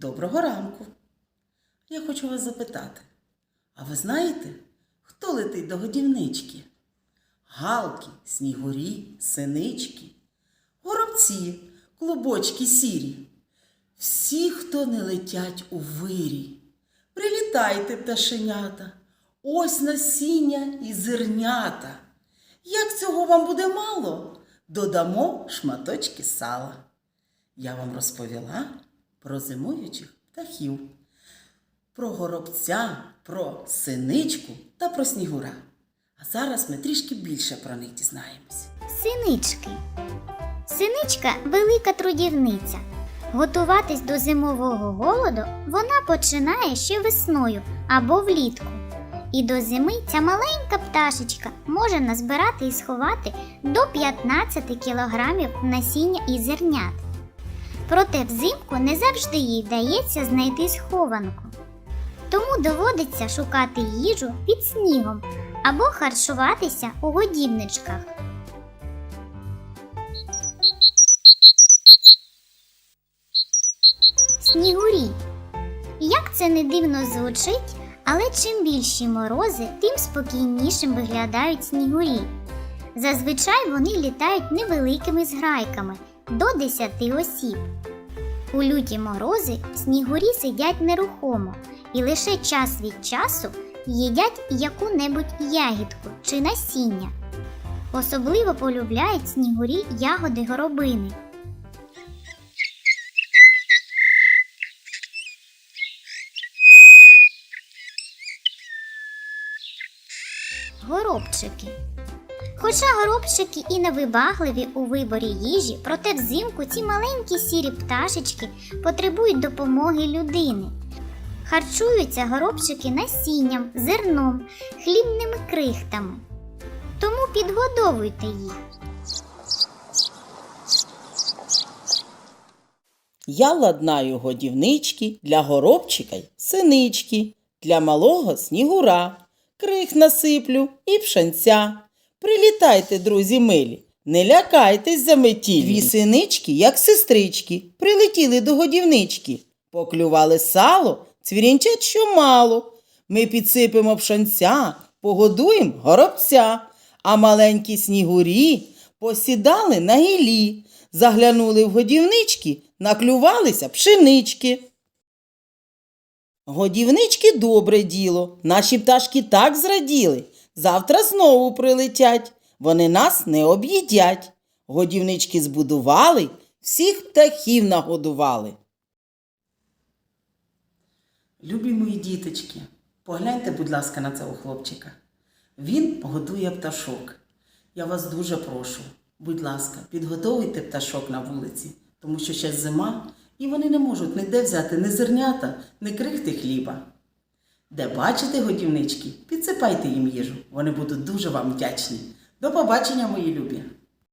Доброго ранку. Я хочу вас запитати, а ви знаєте, хто летить до годівнички? Галки, снігурі, синички, горобці, клубочки сірі. Всі, хто не летять у вирі. Прилітайте, пташенята, ось насіння і зернята. Як цього вам буде мало, додамо шматочки сала. Я вам розповіла про зимуючих птахів, про горобця, про синичку та про снігура. А зараз ми трішки більше про них дізнаємося. Синички. Синичка велика трудівниця. Готуватись до зимового голоду вона починає ще весною або влітку. І до зими ця маленька пташечка може назбирати і сховати до 15 кілограмів насіння і зернят. Проте взимку не завжди їй вдається знайти схованку. Тому доводиться шукати їжу під снігом або харчуватися у годівничках. Снігурі. Як це не дивно звучить, але чим більші морози, тим спокійнішим виглядають снігурі. Зазвичай вони літають невеликими зграйками до 10 осіб. У люті морози снігурі сидять нерухомо і лише час від часу їдять яку-небудь ягідку чи насіння. Особливо полюбляють снігурі ягоди горобини. Горобчики. Хоча горобчики і невибагливі у виборі їжі, проте взимку ці маленькі сірі пташечки потребують допомоги людини. Харчуються горобчики насінням, зерном, хлібними крихтами. Тому підгодовуйте їх. Я ладнаю годівнички для горобчика й синички, для малого снігура, крих насиплю і пшенця. Прилітайте, друзі милі, не лякайтесь за метілі. Дві синички, як сестрички, прилетіли до годівнички, поклювали сало, цвірінчать що мало. Ми підсипемо пшенця, погодуємо горобця, а маленькі снігурі посідали на гілі, заглянули в годівнички, наклювалися пшенички. Годівнички добре діло. Наші пташки так зраділи. Завтра знову прилетять. Вони нас не об'їдять. Годівнички збудували, всіх птахів нагодували. Любі мої діточки, погляньте, будь ласка, на цього хлопчика. Він годує пташок. Я вас дуже прошу, будь ласка, підготовуйте пташок на вулиці, тому що ще зима, і вони не можуть ніде взяти ні зернята, ні крихти хліба. Де бачите годівнички, підсипайте їм їжу. Вони будуть дуже вам вдячні. До побачення, мої любі!